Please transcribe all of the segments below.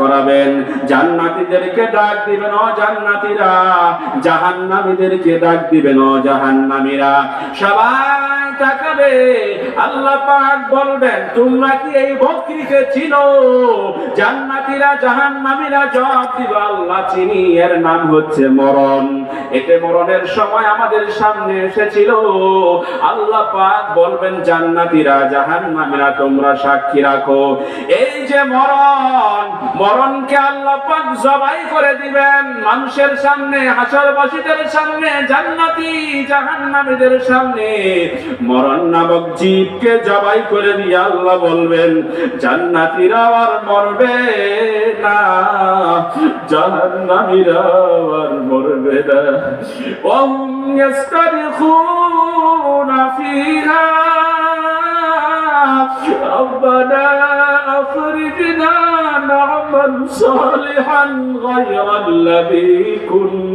করাবেন। জান্নাতীদেরকে ডাক দিবেন ও জান্নাতীরা জাহান্নামীদেরকে ডাক দিবেন ও জাহান্নামীরা। সবাই তাকাবে, আল্লাহ পাক বলবেন, তোমরা কি এই বকরিকে জবাব আল্লাহ চিনি, এর নাম হচ্ছে মরণ। এতে মরণের সময় আমাদের সামনে এসেছিল। আল্লাহ পাক বলবেন তোমরা সাক্ষী রাখো। এই যে মরণ, মরণকে আল্লাহ পাক জবাই করে দিবেন। মানুষের সামনে, হাসরবাসীদের সামনে, জান্নাতি জাহান্নামীদের সামনে মরণ নামক জীবকে জবাই করে দিয়ে আল্লাহ বলবেন জান্নাতীরা আর মরবে না জাহান্নামীরা আর মরবে না وهم يسترخون فيها ربنا أخرجنا نعمل صالحا غير الذي كنا نعمل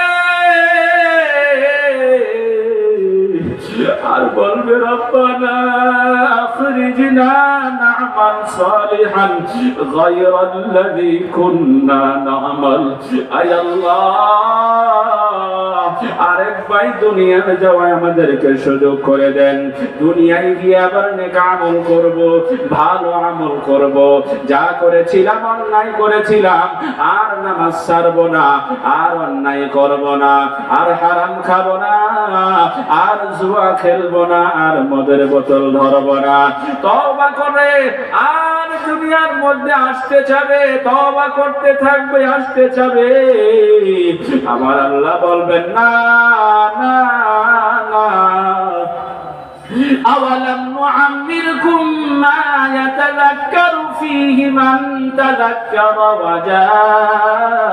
আর বলবে আরেক ভাই যাওয়ায় আমাদেরকে সুযোগ করে দেন। দুনিয়ায় গিয়ে আবার নেক আমল করব, ভালো আমল করব। যা করেছিলাম, অন্যায় করেছিলাম, আর নামাজ ছাড়বো না, আর অন্যায় করব না, আর হারাম খাব না, আর জুয়া খেলবো না আর মদের বোতল ধরবো না তবা করে আর দুনিয়ার মধ্যে আসতে চাবে তবা করতে থাকবে আসতে চাবে আমার আল্লাহ বলবেন না না না أولم نعمركم ما يتذكر فيه من تذكر وجاءكم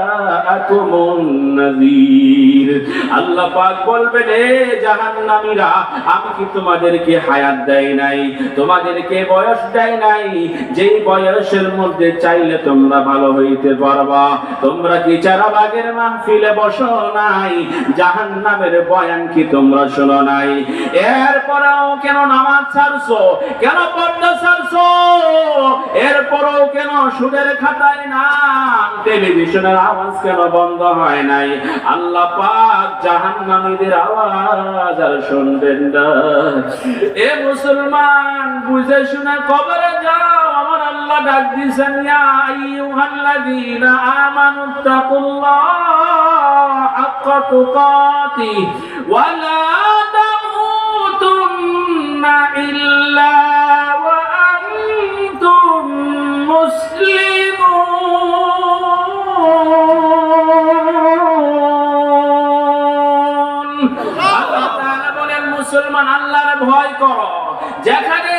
النذير আল্লাহ পাক বলবেন এ জাহান্নামীরা আমি কি তোমাদেরকে হায়াত দেই নাই তোমাদেরকে বয়স দেই নাই যেই বয়সের মধ্যে চাইলে তোমরা ভালো হইতে পারবা তোমরা কি চারাবাগের মাহফিলে বসো নাই জাহান্নামের বয়ান কি তোমরা শোনো নাই এরপরেও কেন নামাজ ছাড়ছো কেন পর্দা ছাড়ছো এরপরেও কেন সুদের খাতায় নাম টেলিভিশনের আওয়াজ কেন বন্ধ হয় নাই? আল্লাহ পাক জাহান্নামীদের আওয়াজ আর শুনবেন না। এ মুসলমান, বুঝে শুনে কবরে যাও। আমার আল্লাহ ডাক দিছেন ইয়া আইয়ুহাল্লাযীনা আমানু তাকুল্লাহ হাক্কা তুকাতি ওয়া লা তামুতুন্না ইল্লা মুসলমান আল্লাহর ভয় করো। যেখানে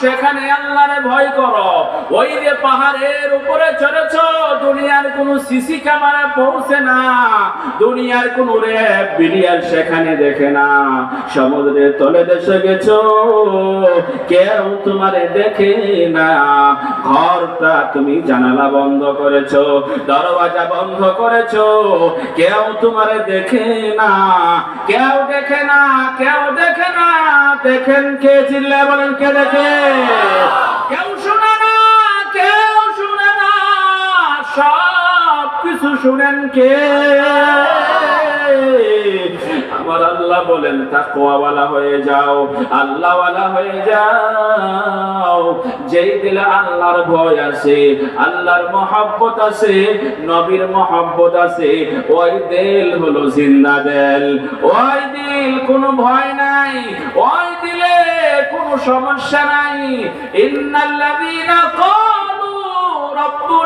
সেখানে আল্লাহরে ভয় করো। ওই যে পাহাড়ের উপরে চড়েছ, দুনিয়ার কোন সিসি ক্যামেরা পৌঁছে না। দুনিয়ার কোন র্যাব বিডিআর সেখানে দেখে না। সমুদ্রের তলে দেশে গেছো, কেউ তোমারে দেখে না। ঘরটা তুমি জানালা বন্ধ করেছ, দরওয়াজা বন্ধ করেছ, কেউ তোমারে দেখে না। কেউ দেখে না, কেউ দেখে না। দেখেন কে চিল্লা বলেন, কে দেখে? কেউ শুনে না কেউ শুনে না সব কিছু শুনেন কে? আমার আল্লাহ বলেন, তাকওয়াওয়ালা হয়ে যাও, আল্লাহওয়ালা হয়ে যাও। যেই দিলে আল্লাহর ভয় আছে আল্লাহর মহব্বত আছে নবীর মহব্বত আছে ওই দিল হলো জিন্দা দিল। ওই দিল কোনো ভয় নাই, ওই দিলে কোনো সমস্যা নাই। ইন্নাল্লাযীনা ক্বালু রাব্বুনা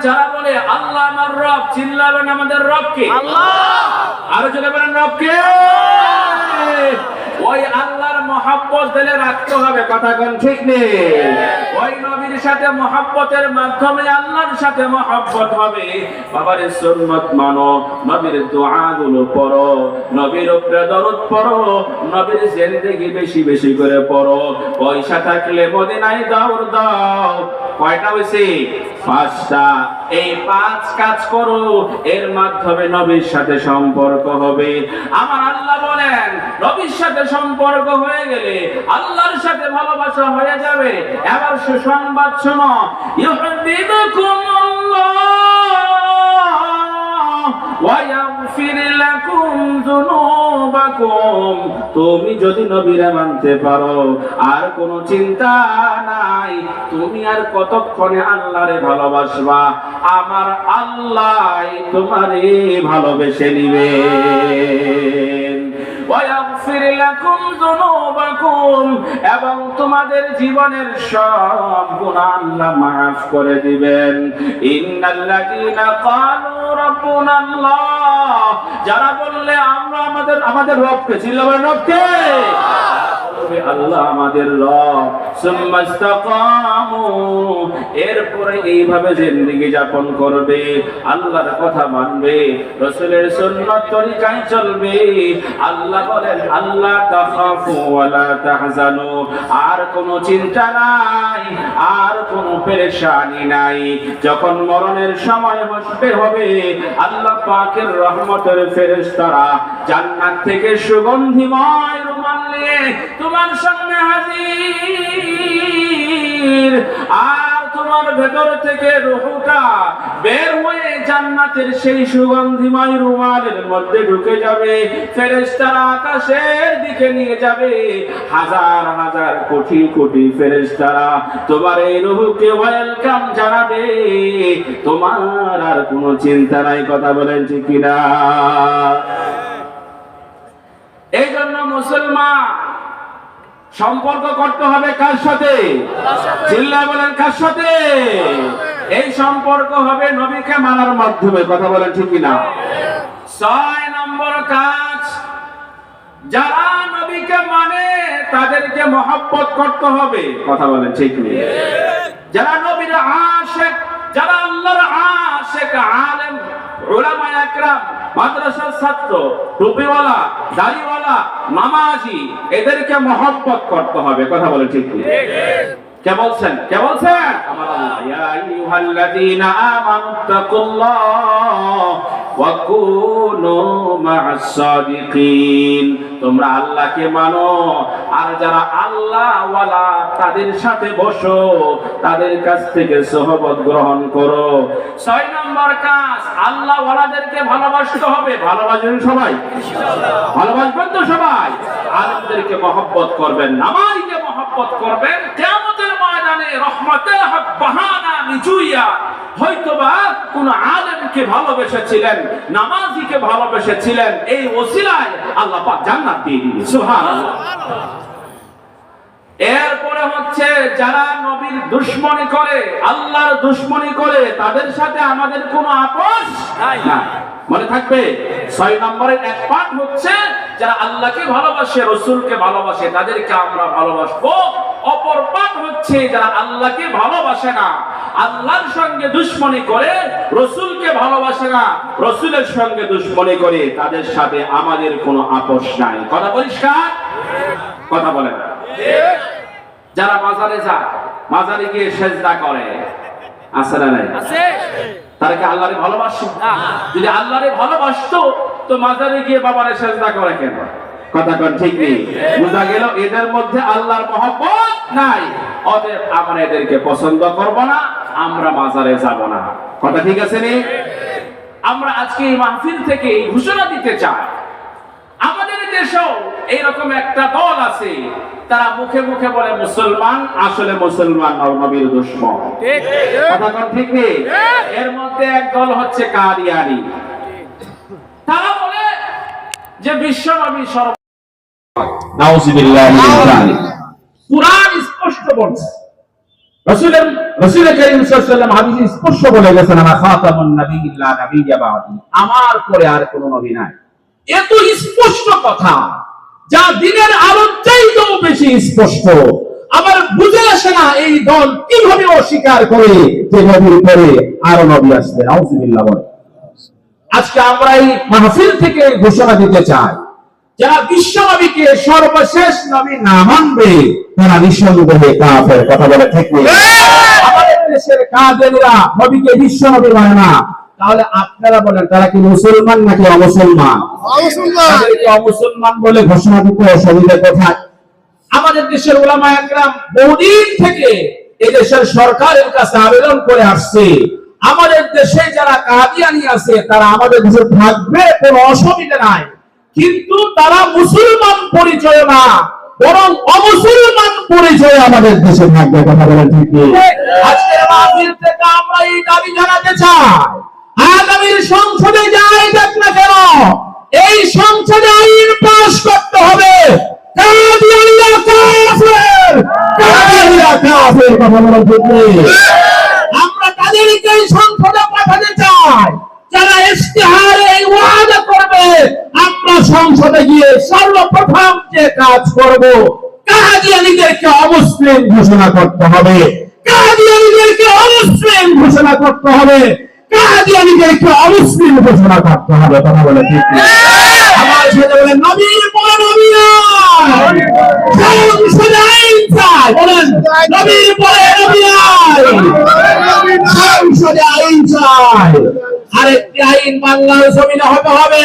যারা বলে আল্লাহ আমার রব চিল্লাবেন আমাদের রবকে। আরও চলে বলেন রবকে ওই আল্লাহর মহাব্বত দিলে রাখতে হবে কথা কোন ঠিক নেই? ওই সাথে মহাব্বতের মাধ্যমে আল্লাহর সাথে মহাব্বত হবে। বাবার সুন্নত মানো, নবীর দোয়াগুলো পড়ো, নবীর উপরে দরদ পড়ো, নবীর জিন্দেগি বেশি বেশি করে পড়ো। পয়সা থাকলে মদিনায় দৌড় দাও। কয়টা হয়েছে পাঁচটা। এই পাঁচ কাজ করো, এর মাধ্যমে নবীর সাথে সম্পর্ক হবে। আমার আল্লাহ বলেন, নবীর সাথে সম্পর্ক হয়ে গেলে আল্লাহর সাথে ভালোবাসা হয়ে যাবে। এবার সুসংবাদ আয়াত শোনো তুমি যদি নবীরা মানতে পারো, আর কোন চিন্তা নাই, তুমি আর কতক্ষণে আল্লাহরে ভালোবাসবা? আমার আল্লাহ তোমারে ভালোবেসে নিবে ওয়া এবং তোমাদের জীবনের সব গুনাহ আল্লাহ মাফ করে দিবেন। ইন্নাল্লাযীনা ক্বালু যারা বললে আমরা আমাদের আমাদের রবকে ছিল রবকে? বলবে, আল্লাহ আমাদের রব। এরপরে এইভাবে জিন্দেগি যাপন করবে, আল্লাহর কথা মানবে, রাসূলের সুন্নাত তরিকায় চলবে। আল্লাহ বলেন আল্লাহ তাখাফু ওয়ালা তাহজানু। আর কোনো চিন্তা নাই, আর কোনো পেরেশানি নাই। যখন মরণের সময় বসবে হবে, আল্লাহ পাকের রহমতের ফেরেশতারা জান্নাত থেকে সুগন্ধিময় নিয়ে তোমার সামনে হাজির। আর তোমার ভেতর থেকে রুহুটা বের হয়ে জান্নাতের সেই সুগন্ধিময় রুমালের মধ্যে ঢুকে যাবে। ফেরেশতারা আকাশের দিকে নিয়ে যাবে। হাজার হাজার কোটি কোটি ফেরেশতারা তোমার এই রুহুকে ওয়েলকাম জানাবে। তোমার আর কোনো চিন্তা নাই কথা বলেন ঠিক কিনা? এই জন্য মুসলমান সম্পর্ক করতে হবে কার সাথে? চিল্লা বলেন কার সাথে? এই সম্পর্ক হবে নবীকে মানার মাধ্যমে কথা বলেন ঠিক না ছয় নম্বর কাজ যারা নবীকে মানে তাদেরকে মহাব্বত করতে হবে কথা বলেন ঠিক নেই যারা নবীর আশেক যারা আল্লাহর আশেক আলেম উলামা একরাম মাদ্রাসার ছাত্র টুপিওয়ালা দাড়িওয়ালা নামাজি এদেরকে মহব্বত করতে হবে কথা বলে ঠিক। কে বলছেন? কে বলছেন? আমার আল্লাহ ইয়া আইয়ুহাল্লাযীনা আমানু তাকুল্লাহ। তোমরা আল্লাহকে মানো, আর যারা আল্লাহ তাদের সাথে বসো, তাদের কাছ থেকে সহবত গ্রহণ করো। ছয় নম্বর কাজ আল্লাহ ওয়ালাদেরকে ভালোবাসতে হবে। ভালোবাসবেন সবাই? ভালোবাসবেন তো সবাই? আলেমদেরকে মহব্বত করবেন, নামাজকে মহব্বত করবেন। কিয়ামতের ময়দানে রহমতে হক, বাহানা মিজুইয়া হয়তোবা কোন আলেমকে ভালোবেসেছিলেন নামাজিকে ভালোবেসেছিলেন এই ওসিলায় আল্লাহ পাক জান্নাত দিয়ে দিবে সুবহানাল্লাহ। এরপরে হচ্ছে যারা নবীর দুশ্মনী করে আল্লাহর দুশ্মনী করে তাদের সাথে আমাদের কোনো আপোষ নাই। মনে থাকবে? ছয় নম্বরের এক পাঠ হচ্ছে যারা আল্লাহকে ভালোবাসে রসুলকে ভালোবাসে তাদেরকে আমরা ভালোবাসবো। অপর পাঠ হচ্ছে যারা আল্লাহকে ভালোবাসে না আল্লাহর সঙ্গে দুশ্মনী করে রসুলকে ভালোবাসে না রসুলের সঙ্গে দুশ্মনী করে তাদের সাথে আমাদের কোনো আপোষ নাই। কথা পরিষ্কার? কথা বলে না যারা মাজারে যায় মাজারে গিয়ে সেজদা করে আছে না নাই? তারা কি আল্লাহরে ভালোবাসে? যদি আল্লাহরে ভালোবাসতো তো মাজারে গিয়ে বাবারে সেজদা করে কেন? কথা কন ঠিক নেই। বোঝা গেল এদের মধ্যে আল্লাহর মহব্বত নাই। অতএব আমরা এদেরকে পছন্দ করব না আমরা মাজারে যাব না। কথা ঠিক আছে নি? আমরা আজকে এই মাহফিল থেকে এই ঘোষণা দিতে চাই। আমাদের দেশেও এইরকম একটা দল আছে তারা মুখে মুখে বলে মুসলমান আসলে মুসলমান নবীর দুশ্মন। কথা কোন ঠিক নেই? এর মধ্যে এক দল হচ্ছে কাদিয়ানি। তারা বলে যে বিশ্ব নবী সর্ব। কুরআন স্পষ্ট বলছে। রসুলের রসুল করিম সাল্লাল্লাহু হাদিসে স্পষ্ট বলে গেছেন আমার খাতামুন নাবিয়্যিল্লা নাবিয়্যা বাদি। আমার পরে আর কোনো নবী নাই। এত স্পষ্ট কথা। যা দিনের আলোর চাইতেও বেশি স্পষ্ট। আবার বুঝে আসে না এই দল কীভাবে অস্বীকার করে যে নবীর পরে আরও নবী আসবে। বলে। আজকে আমরা এই মাহফিল থেকে ঘোষণা দিতে চাই। যারা বিশ্বনবীকে সর্বশেষ নবী না মানবে তারা নিঃসন্দেহে কাফের। কথা বলে ঠিক নেই। আমাদের দেশের কাদেরা নবীকে বিশ্বনবী মানে না। তাহলে আপনারা বলেন তারা কি মুসলমান নাকি অমুসলমান? তাদেরকে অমুসলমান বলে ঘোষণা দিতে অসুবিধা কোথায়। আমাদের দেশের ওলামা একরাম বহুদিন থেকে এই দেশের সরকারের কাছে আবেদন করে আসছে। আমাদের দেশে যারা কাদিয়ানি আছে তারা আমাদের দেশে থাকবে কোনো অসুবিধা নাই। কিন্তু তারা মুসলমান পরিচয় না, বরং অমুসলমান পরিচয় আমাদের দেশে থাকবে কথা বলে ঠিক আজকের থেকে আমরা এই দাবি জানাতে চাই, আগামীর সংসদে যাই দেখ না কেন, এই সংসদে আইন পাশ করতে হবে। আমরা তাদেরকে সংসদে পাঠাতে চাই, যারা ইশতেহারে এই ওয়াদা করবে আমরা সংসদে গিয়ে সর্বপ্রথম যে কাজ করব কাদিয়ানিদেরকে অমুসলিম ঘোষণা করতে হবে? কাদিয়ানিদেরকে অমুসলিম ঘোষণা করতে হবে? অমুসলিম ঘোষণা করতে হবে? কথা বলে ঠিক আমার বলে, নবী। আইন আরেকটি আইন বাংলার জমিনে হতে হবে।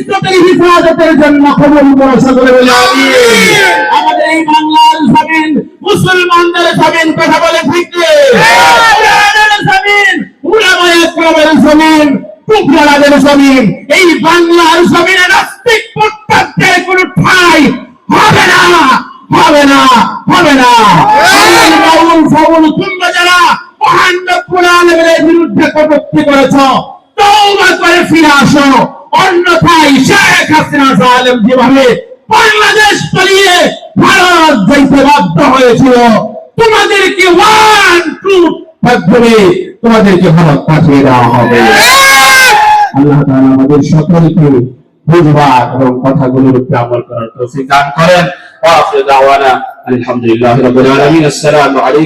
ইজ্জতের হিফাজতের জন্য কবুল করো সকলে বলে। আমাদের এই বাংলার জমিন, মুসলমানদের জমিন, কথা বলে নেই। জমিন, উলামায়ে কেরামের জমিন টুকরাদের এই বাংলার নাস্তিক কোনো ঠাই হবে না হবে না হবে না বাউল তোমরা যারা বিরুদ্ধে কটূক্তি করে ফিরে আসো অন্যথায় শেখ হাসিনা জালেম যেভাবে বাংলাদেশ পালিয়ে ভারত যাইতে বাধ্য হয়েছিল। তোমাদেরকে ওয়ান টু মাধ্যমে তোমাদেরকে ভারত পাঠিয়ে দেওয়া হবে। আল্লাহ তাআলা আমাদের সকলকে বুঝবার এবং কথাগুলোর উপরে আমল করার তৌফিক দান করেন। ওয়া আসসালামু আলাইকুম।